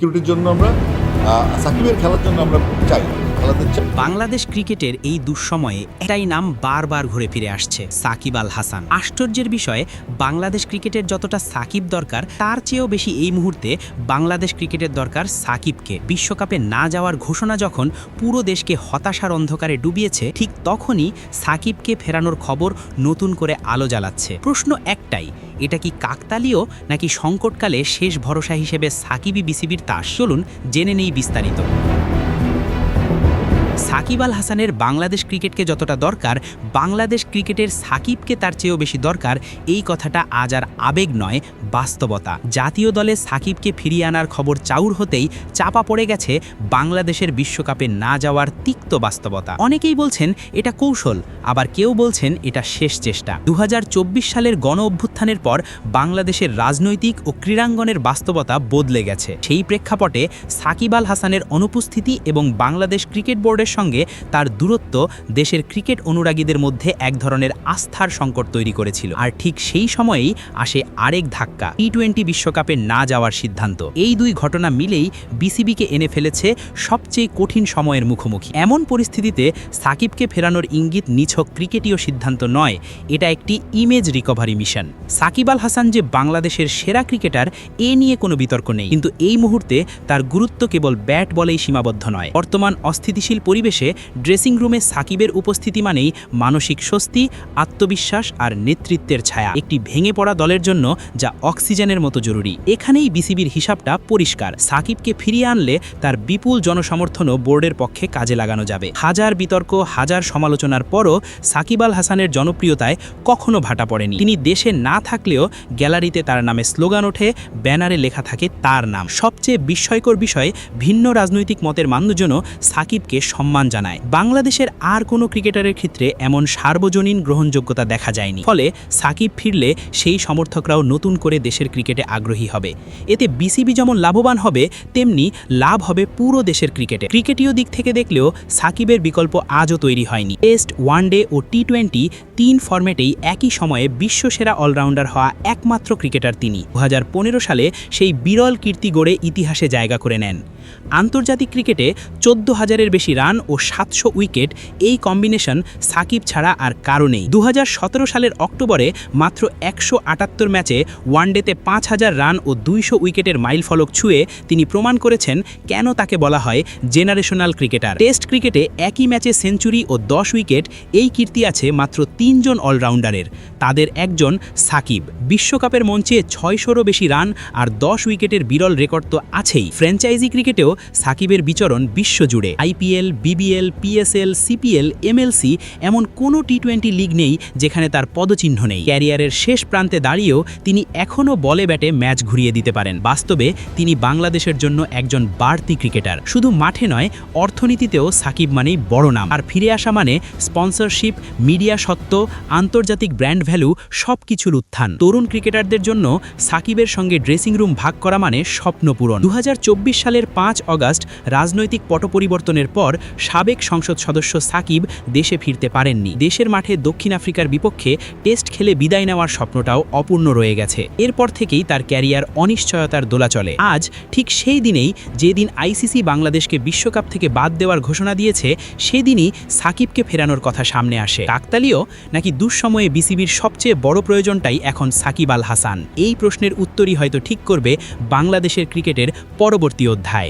সিকিউরিটির জন্য আমরা সাকিবের খেলার জন্য আমরা চাই। বাংলাদেশ ক্রিকেটের এই দুঃসময়ে একটাই নাম বারবার ঘুরে ফিরে আসছে, সাকিব আল হাসান। আশ্চর্যের বিষয়ে, বাংলাদেশ ক্রিকেটের যতটা সাকিব দরকার, তার চেয়েও বেশি এই মুহূর্তে বাংলাদেশ ক্রিকেটের দরকার সাকিবকে। বিশ্বকাপে না যাওয়ার ঘোষণা যখন পুরো দেশকে হতাশার অন্ধকারে ডুবিয়েছে, ঠিক তখনই সাকিবকে ফেরানোর খবর নতুন করে আলো জ্বালাচ্ছে। প্রশ্ন একটাই, এটা কি কাকতালীয় নাকি সংকটকালে শেষ ভরসা হিসেবে সাকিবই বিসিবির তাস? চলুন জেনে নেই বিস্তারিত। সাকিব আল হাসানের বাংলাদেশ ক্রিকেটকে যতটা দরকার, বাংলাদেশ ক্রিকেটের সাকিবকে তার চেয়েও বেশি দরকার, এই কথাটা আজ আর আবেগ নয়, বাস্তবতা। জাতীয় দলে সাকিবকে ফিরিয়ে আনার খবর চাউর হতেই চাপা পড়ে গেছে বাংলাদেশের বিশ্বকাপে না যাওয়ার তিক্ত বাস্তবতা। অনেকেই বলছেন, এটা কৌশল। আবার কেউ বলছেন, এটা শেষ চেষ্টা। দু হাজার চব্বিশ সালের গণ অভ্যুত্থানের পর বাংলাদেশের রাজনৈতিক ও ক্রীড়াঙ্গনের বাস্তবতা বদলে গেছে। সেই প্রেক্ষাপটে সাকিব আল হাসানের অনুপস্থিতি এবং বাংলাদেশ ক্রিকেট বোর্ডের সঙ্গে তার দূরত্ব দেশের ক্রিকেট অনুরাগীদের মধ্যে এক ধরনের আস্থার সংকট তৈরি করেছিল। আর ঠিক সেই সময়েই আসে আরেক ধাক্কা টি টোয়েন্টি বিশ্বকাপে না যাওয়ার সিদ্ধান্ত। এই দুই ঘটনা মিলেই বিসিবিকে এনে ফেলেছে সবচেয়ে কঠিন সময়ের মুখোমুখি। এমন পরিস্থিতিতে সাকিবকে ফেরানোর ইঙ্গিত নিছক ক্রিকেটীয় সিদ্ধান্ত নয়, এটা একটি image recovery mission. Shakib Al Hasan যে বাংলাদেশের সেরা ক্রিকেটার, এ নিয়ে কোনো বিতর্ক নেই। কিন্তু এই মুহূর্তে তার গুরুত্ব কেবল ব্যাট বলেই সীমাবদ্ধ নয়। বর্তমান অস্থিতিশীল পরিবেশে ড্রেসিং রুমে সাকিবের উপস্থিতি মানেই মানসিক স্বস্তি, আত্মবিশ্বাস আর নেতৃত্বের ছায়া। একটি ভেঙে পড়া দলের জন্য যা অক্সিজেনের মতো জরুরি। এখানেই বিসিবির হিসাবটা পরিষ্কার। সাকিবকে ফিরিয়ে আনলে তার বিপুল জনসমর্থনও বোর্ডের পক্ষে কাজে লাগানো যাবে। হাজার বিতর্ক, হাজার সমালোচনার পরও সাকিব আল হাসানের জনপ্রিয়তায় কখনো ভাটা পড়েনি। তিনি দেশে না থাকলেও গ্যালারিতে তার নামে স্লোগান ওঠে, ব্যানারে লেখা থাকে তার নাম। সবচেয়ে বিস্ময়কর বিষয়, ভিন্ন রাজনৈতিক মতের মানুষজনও সাকিবকে সম্মান জানায়। বাংলাদেশের আর কোনো ক্রিকেটারের ক্ষেত্রে এমন সার্বজনীন গ্রহণযোগ্যতা দেখা যায়নি। ফলে সাকিব ফিরলে সেই সমর্থকরাও নতুন করে দেশের ক্রিকেটে আগ্রহী হবে। এতে বিসিবি যেমন লাভবান হবে, তেমনি লাভ হবে পুরো দেশের ক্রিকেটে। ক্রিকেটীয় দিক থেকে দেখলেও সাকিবের বিকল্প আজও তৈরি হয়নি। টেস্ট, ওয়ানডে ও টি টোয়েন্টি তিন ফরম্যাটেই একই সময়ে বিশ্বসেরা অলরাউন্ডার হওয়া একমাত্র ক্রিকেটার তিনি। দু হাজার পনেরো সালে সেই বিরল কীর্তি গড়ে ইতিহাসে জায়গা করে নেন। আন্তর্জাতিক ক্রিকেটে চোদ্দ হাজারের বেশি রান ও সাতশো উইকেট এই কম্বিনেশন সাকিব ছাড়া আর কারও নেই। দু হাজার সতেরো সালের অক্টোবরে মাত্র একশো আটাত্তর ম্যাচে ওয়ানডেতে পাঁচ হাজার রান ও দুইশো উইকেটের মাইল ফলক ছুঁয়ে তিনি প্রমাণ করেছেন কেন তাকে বলা হয় জেনারেশনাল ক্রিকেটার। টেস্ট ক্রিকেটে একই ম্যাচে সেঞ্চুরি ও দশ উইকেট, এই কীর্তি আছে মাত্র তিনজন অলরাউন্ডারের। তাদের একজন সাকিব। বিশ্বকাপের মঞ্চে ছয়শোরও বেশি রান আর দশ উইকেটের বিরল রেকর্ড তো আছেই। ফ্র্যাঞ্চাইজি ক্রিকেটেও সাকিবের বিচরণ বিশ্বজুড়ে। IPL BBL PSL CPL MLC এমন কোনো টি টোয়েন্টি লিগ নেই যেখানে তার পদচিহ্ন নেই। ক্যারিয়ারের শেষ প্রান্তে দাঁড়িয়েও তিনি এখনও বলে ব্যাটে ম্যাচ ঘুরিয়ে দিতে পারেন। বাস্তবে তিনি বাংলাদেশের জন্য একজন বাড়তি ক্রিকেটার। শুধু মাঠে নয়, অর্থনীতিতেও সাকিব মানেই বড় নাম। আর ফিরে আসা মানে স্পন্সরশিপ, মিডিয়া সত্ত্ব, আন্তর্জাতিক ব্র্যান্ড ভ্যালু সব কিছুর উত্থান। তরুণ ক্রিকেটারদের জন্য সাকিবের সঙ্গে ড্রেসিং রুম ভাগ করা মানে স্বপ্ন পূরণ। দু হাজার চব্বিশ সালের পাঁচ অগাস্ট রাজনৈতিক পট পরিবর্তনের পর সাবেক সংসদ সদস্য সাকিব দেশে ফিরতে পারেননি। দেশের মাঠে দক্ষিণ আফ্রিকার বিপক্ষে টেস্ট খেলে বিদায় নেওয়ার স্বপ্নটাও অপূর্ণ রয়ে গেছে। এরপর থেকেই তার ক্যারিয়ার অনিশ্চয়তার দোলা চলে। আজ ঠিক সেই দিনেই যেদিন আইসিসি বাংলাদেশকে বিশ্বকাপ থেকে বাদ দেওয়ার ঘোষণা দিয়েছে, সেদিনই সাকিবকে ফেরানোর কথা সামনে আসে। কাকতালীয় নাকি দুঃসময়ে বিসিবির সবচেয়ে বড় প্রয়োজনটাই এখন সাকিব আল হাসান। এই প্রশ্নের উত্তরই হয়তো ঠিক করবে বাংলাদেশের ক্রিকেটের পরবর্তী অধ্যায়।